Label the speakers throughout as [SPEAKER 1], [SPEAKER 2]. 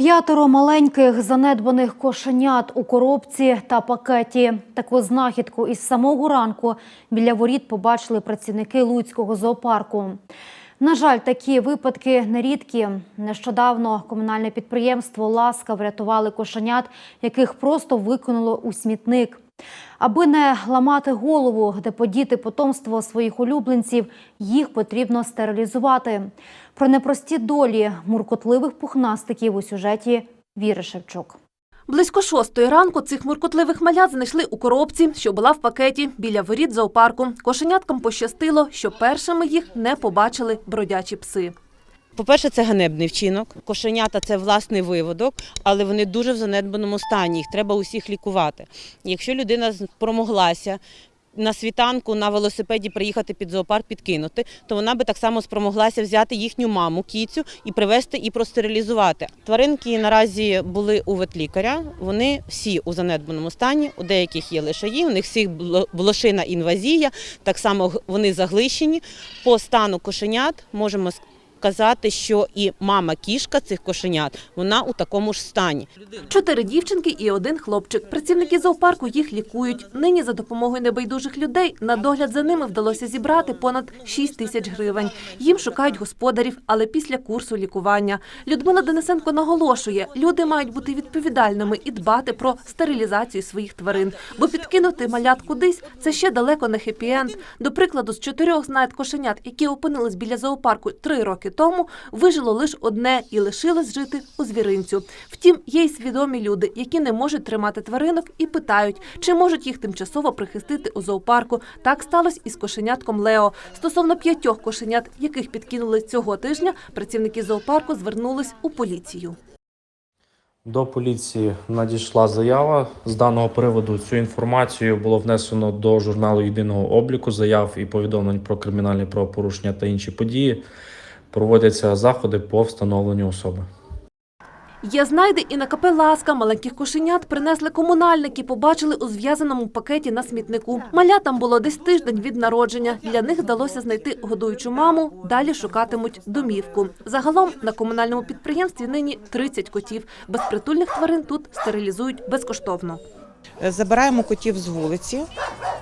[SPEAKER 1] П'ятеро маленьких занедбаних кошенят у коробці та пакеті. Таку знахідку із самого ранку біля воріт побачили працівники Луцького зоопарку. На жаль, такі випадки нерідкі. Нещодавно комунальне підприємство Ласка врятували кошенят, яких просто викинуло у смітник. Аби не ламати голову, де подіти потомство своїх улюбленців, їх потрібно стерилізувати. Про непрості долі муркотливих пухнастиків у сюжеті Віри Шевчук.
[SPEAKER 2] Близько шостої ранку цих муркотливих малят знайшли у коробці, що була в пакеті біля воріт зоопарку. Кошеняткам пощастило, що першими їх не побачили бродячі пси.
[SPEAKER 3] По-перше, це ганебний вчинок. Кошенята це власний виводок, але вони дуже в занедбаному стані. Їх треба усіх лікувати. Якщо людина спромоглася на світанку на велосипеді приїхати під зоопарк, підкинути, то вона би так само спромоглася взяти їхню маму, кіцю, і привезти і простерилізувати. Тваринки наразі були у ветлікаря. Вони всі у занедбаному стані. У деяких є лишаї, у них всіх блошина інвазія. Так само вони заглищені. По стану кошенят можемо сказати, що і мама кішка цих кошенят вона у такому ж стані.
[SPEAKER 2] Чотири дівчинки і один хлопчик. Працівники зоопарку їх лікують. Нині за допомогою небайдужих людей на догляд за ними вдалося зібрати понад 6 тисяч гривень. Їм шукають господарів, але після курсу лікування. Людмила Денисенко наголошує, люди мають бути відповідальними і дбати про стерилізацію своїх тварин. Бо підкинути малят кудись це ще далеко не хеппі-енд. До прикладу, з чотирьох знайд кошенят, які опинились біля зоопарку три роки тому, вижило лише одне і лишилось жити у звіринцю. Втім, є й свідомі люди, які не можуть тримати тваринок і питають, чи можуть їх тимчасово прихистити у зоопарку. Так сталося і з кошенятком Лео. Стосовно п'ятьох кошенят, яких підкинули цього тижня, працівники зоопарку звернулись у поліцію.
[SPEAKER 4] До поліції надійшла заява. З даного приводу цю інформацію було внесено до журналу єдиного обліку заяв і повідомлень про кримінальні правопорушення та інші події. Проводяться заходи по встановленню особи.
[SPEAKER 2] Є знайди і на КП «Ласка». Маленьких кошенят принесли комунальники, побачили у зв'язаному пакеті на смітнику. Малятам було десь тиждень від народження. Для них вдалося знайти годуючу маму, далі шукатимуть домівку. Загалом на комунальному підприємстві нині 30 котів. Безпритульних тварин тут стерилізують безкоштовно.
[SPEAKER 5] Забираємо котів з вулиці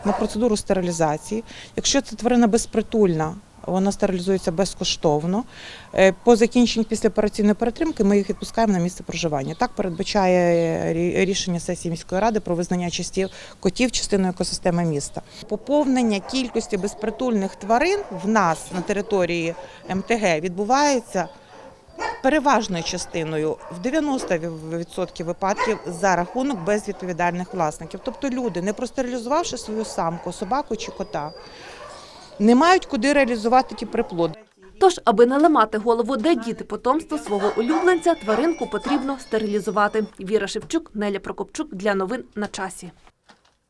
[SPEAKER 5] на процедуру стерилізації. Якщо це тварина безпритульна, вона стерилізується безкоштовно. Е, По закінченні післяопераційної перетримки ми їх відпускаємо на місце проживання. Так передбачає рішення сесії міської ради про визнання частів котів частиною екосистеми міста. Поповнення кількості безпритульних тварин в нас на території МТГ відбувається переважною частиною в 90% випадків за рахунок безвідповідальних власників. Тобто люди, не простерилізувавши свою самку, собаку чи кота, не мають куди реалізувати ті приплоди.
[SPEAKER 2] Тож, аби не ламати голову, де діти потомство свого улюбленця, тваринку потрібно стерилізувати. Віра Шевчук, Неля Прокопчук для новин на часі.